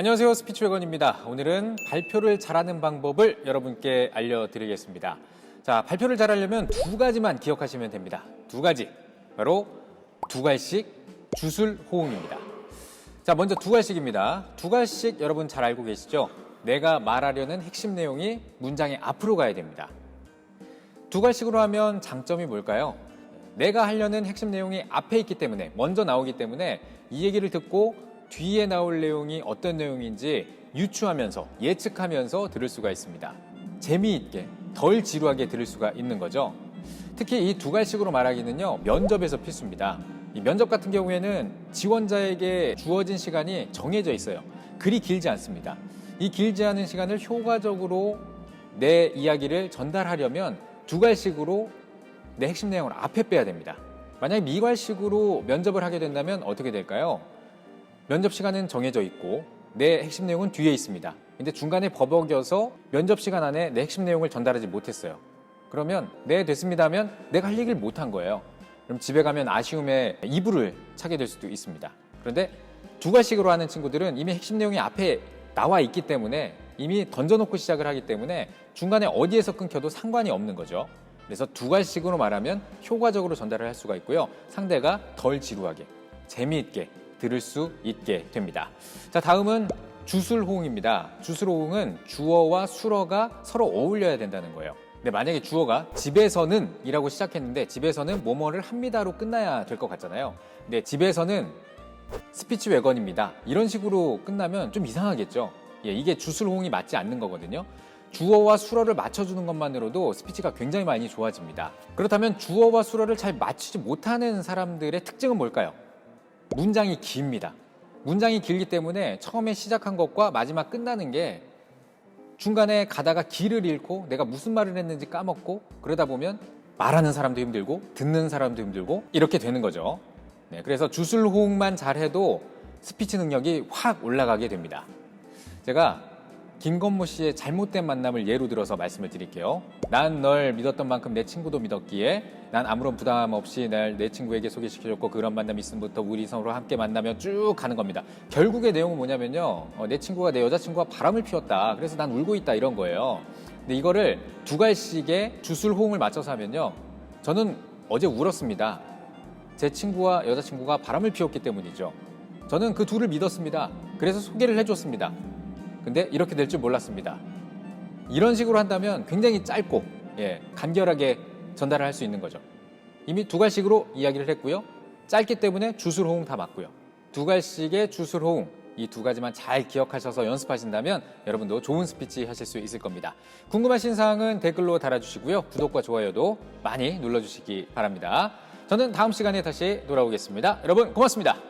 안녕하세요. 스피치웨건입니다. 오늘은 발표를 잘하는 방법을 여러분께 알려드리겠습니다. 자, 발표를 잘하려면 두 가지만 기억하시면 됩니다. 두 가지. 바로 두 갈씩 주술 호응입니다. 자, 먼저 두 갈씩입니다. 두 갈씩 여러분 잘 알고 계시죠? 내가 말하려는 핵심 내용이 문장의 앞으로 가야 됩니다. 두 갈씩으로 하면 장점이 뭘까요? 내가 하려는 핵심 내용이 앞에 있기 때문에 먼저 나오기 때문에 이 얘기를 듣고 뒤에 나올 내용이 어떤 내용인지 유추하면서 예측하면서 들을 수가 있습니다. 재미있게 덜 지루하게 들을 수가 있는 거죠. 특히 이 두 갈씩으로 말하기는요 면접에서 필수입니다. 이 면접 같은 경우에는 지원자에게 주어진 시간이 정해져 있어요. 그리 길지 않습니다. 이 길지 않은 시간을 효과적으로 내 이야기를 전달하려면 두 갈씩으로 내 핵심 내용을 앞에 빼야 됩니다. 만약에 미괄식으로 면접을 하게 된다면 어떻게 될까요? 면접 시간은 정해져 있고 내 핵심 내용은 뒤에 있습니다. 근데 중간에 버벅여서 면접 시간 안에 내 핵심 내용을 전달하지 못했어요. 그러면 네 됐습니다 하면 내가 할 얘기를 못 한 거예요. 그럼 집에 가면 아쉬움에 이불을 차게 될 수도 있습니다. 그런데 두 갈씩으로 하는 친구들은 이미 핵심 내용이 앞에 나와 있기 때문에 이미 던져놓고 시작을 하기 때문에 중간에 어디에서 끊겨도 상관이 없는 거죠. 그래서 두 갈씩으로 말하면 효과적으로 전달을 할 수가 있고요. 상대가 덜 지루하게, 재미있게 들을 수 있게 됩니다. 자, 다음은 주술호응입니다. 주술호응은 주어와 수어가 서로 어울려야 된다는 거예요. 근데 만약에 주어가 집에서는 이라고 시작했는데 집에서는 뭐뭐를 합니다로 끝나야 될 것 같잖아요. 근데 집에서는 스피치 외건입니다. 이런 식으로 끝나면 좀 이상하겠죠. 예, 이게 주술호응이 맞지 않는 거거든요. 주어와 수어를 맞춰주는 것만으로도 스피치가 굉장히 많이 좋아집니다. 그렇다면 주어와 수어를 잘 맞추지 못하는 사람들의 특징은 뭘까요? 문장이 깁니다. 문장이 길기 때문에 처음에 시작한 것과 마지막 끝나는 게 중간에 가다가 길을 잃고 내가 무슨 말을 했는지 까먹고 그러다 보면 말하는 사람도 힘들고 듣는 사람도 힘들고 이렇게 되는 거죠. 네, 그래서 주술 호응만 잘해도 스피치 능력이 확 올라가게 됩니다. 제가 김건모 씨의 잘못된 만남을 예로 들어서 말씀을 드릴게요. 난 널 믿었던 만큼 내 친구도 믿었기에 난 아무런 부담 없이 날 내 친구에게 소개시켜줬고 그런 만남이 있음부터 우리 서로 함께 만나며 쭉 가는 겁니다. 결국의 내용은 뭐냐면요. 어, 내 친구가 내 여자친구가 바람을 피웠다. 그래서 난 울고 있다 이런 거예요. 근데 이거를 두 갈씩의 주술 호응을 맞춰서 하면요. 저는 어제 울었습니다. 제 친구와 여자친구가 바람을 피웠기 때문이죠. 저는 그 둘을 믿었습니다. 그래서 소개를 해줬습니다. 근데 이렇게 될 줄 몰랐습니다. 이런 식으로 한다면 굉장히 짧고 예, 간결하게 전달을 할 수 있는 거죠. 이미 두 갈씩으로 이야기를 했고요. 짧기 때문에 주술 호응 다 맞고요. 두 갈씩의 주술 호응 이 두 가지만 잘 기억하셔서 연습하신다면 여러분도 좋은 스피치 하실 수 있을 겁니다. 궁금하신 사항은 댓글로 달아주시고요. 구독과 좋아요도 많이 눌러주시기 바랍니다. 저는 다음 시간에 다시 돌아오겠습니다. 여러분 고맙습니다.